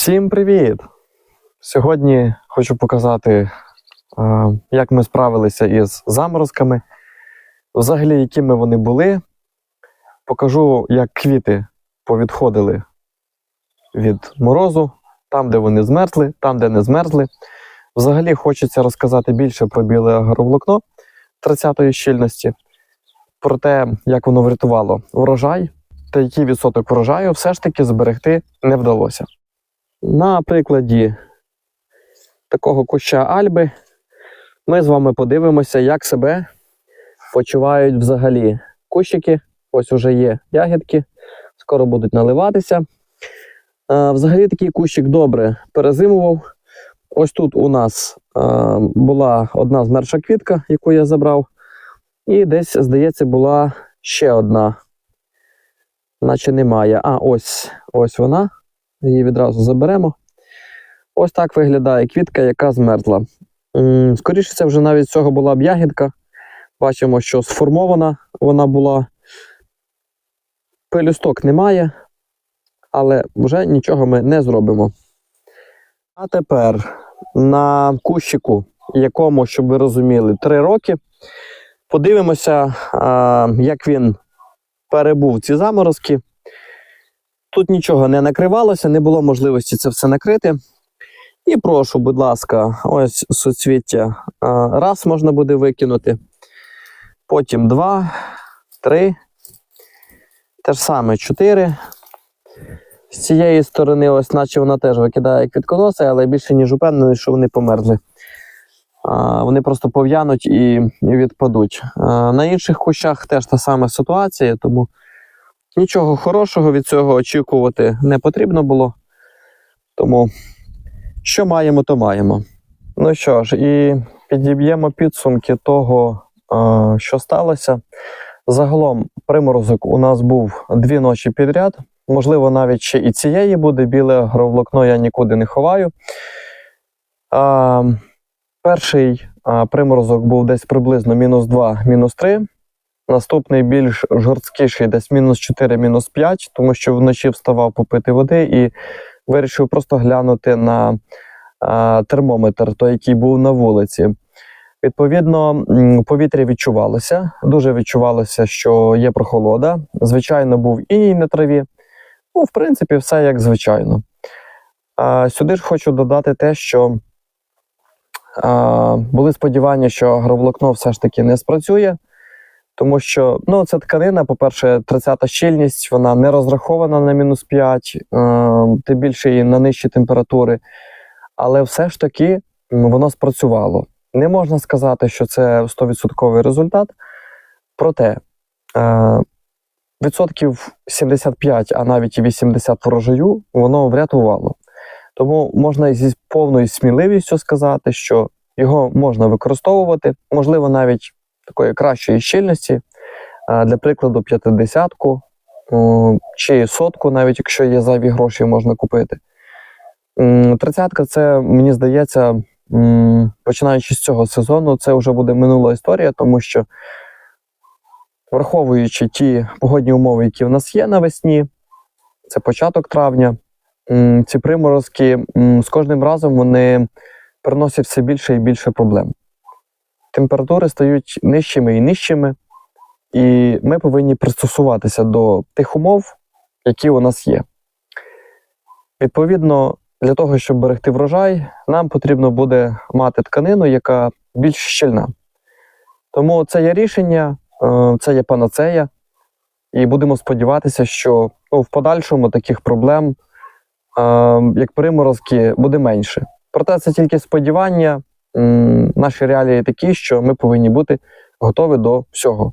Всім привіт! Сьогодні хочу показати, е, як ми справилися із заморозками, взагалі, якими вони були. Покажу, як квіти повідходили від морозу, там, де вони змерзли, там, де не змерзли. Взагалі хочеться розказати більше про біле агроволокно 30-ї щільності, про те, як воно врятувало урожай та який відсоток врожаю все ж таки зберегти не вдалося. На прикладі такого куща Альби ми з вами подивимося, як себе почувають взагалі кущики. Ось уже є ягідки, скоро будуть наливатися. Взагалі такий кущик добре перезимував. Ось тут у нас була одна змерша квітка, яку я забрав. І десь, здається, була ще одна. Наче немає. А, ось, ось вона. Її відразу заберемо. Ось так виглядає квітка, яка змерзла. Скоріше, це вже навіть з цього була б ягідка. Бачимо, що сформована вона була. Пелюсток немає, але вже нічого ми не зробимо. А тепер на кущику, якому, щоб ви розуміли, 3 роки. Подивимося, як він перебув ці заморозки. Тут нічого не накривалося, не було можливості це все накрити. І прошу, будь ласка, ось суцвіття а, раз можна буде викинути. Потім два, три. Те ж саме чотири. З цієї сторони, ось, наче вона теж викидає квітконоси, але більше ніж упевнений, що вони померзли. А, Вони просто пов'януть і відпадуть. А, На інших кущах теж та сама ситуація, тому нічого хорошого від цього очікувати не потрібно було. Тому що маємо, то маємо. Ну що ж, і підіб'ємо підсумки того, що сталося. Загалом приморозок у нас був дві ночі підряд. Можливо, навіть ще і цієї буде. Біле агроволокно я нікуди не ховаю. А, перший приморозок був десь приблизно мінус 2, мінус 3. Наступний більш жорсткіший, десь мінус 4, мінус 5, тому що вночі вставав попити води і вирішив просто глянути на а, термометр, той, який був на вулиці. Відповідно, повітря відчувалося. Дуже відчувалося, що є прохолода. Звичайно, був іній на траві. Ну, в принципі, все як звичайно. А, сюди ж хочу додати те, що а, були сподівання, що агроволокно все ж таки не спрацює, тому що ну, це тканина, по-перше, 30-та щільність, вона не розрахована на мінус 5, а, тим більше і на нижчі температури. Але все ж таки воно спрацювало. Не можна сказати, що це 100% результат. Проте е, відсотків 75, а навіть і 80 врожаю, воно врятувало. Тому можна зі повною сміливістю сказати, що його можна використовувати, можливо, навіть такої кращої щільності, е, для прикладу, 50-ку е, чи сотку, навіть якщо є зайві гроші, можна купити. Тридцятка, це мені здається, починаючи з цього сезону, це вже буде минула історія, тому що, враховуючи ті погодні умови, які в нас є навесні, це початок травня, ці приморозки з кожним разом вони приносять все більше і більше проблем. Температури стають нижчими і нижчими, і ми повинні пристосуватися до тих умов, які у нас є. Відповідно, для того, щоб берегти врожай, нам потрібно буде мати тканину, яка більш щільна. Тому це є рішення, е, це є панацея, і будемо сподіватися, що ну, в подальшому таких проблем, е, як приморозки, буде менше. Проте це тільки сподівання. Наші реалії такі, що ми повинні бути готові до всього.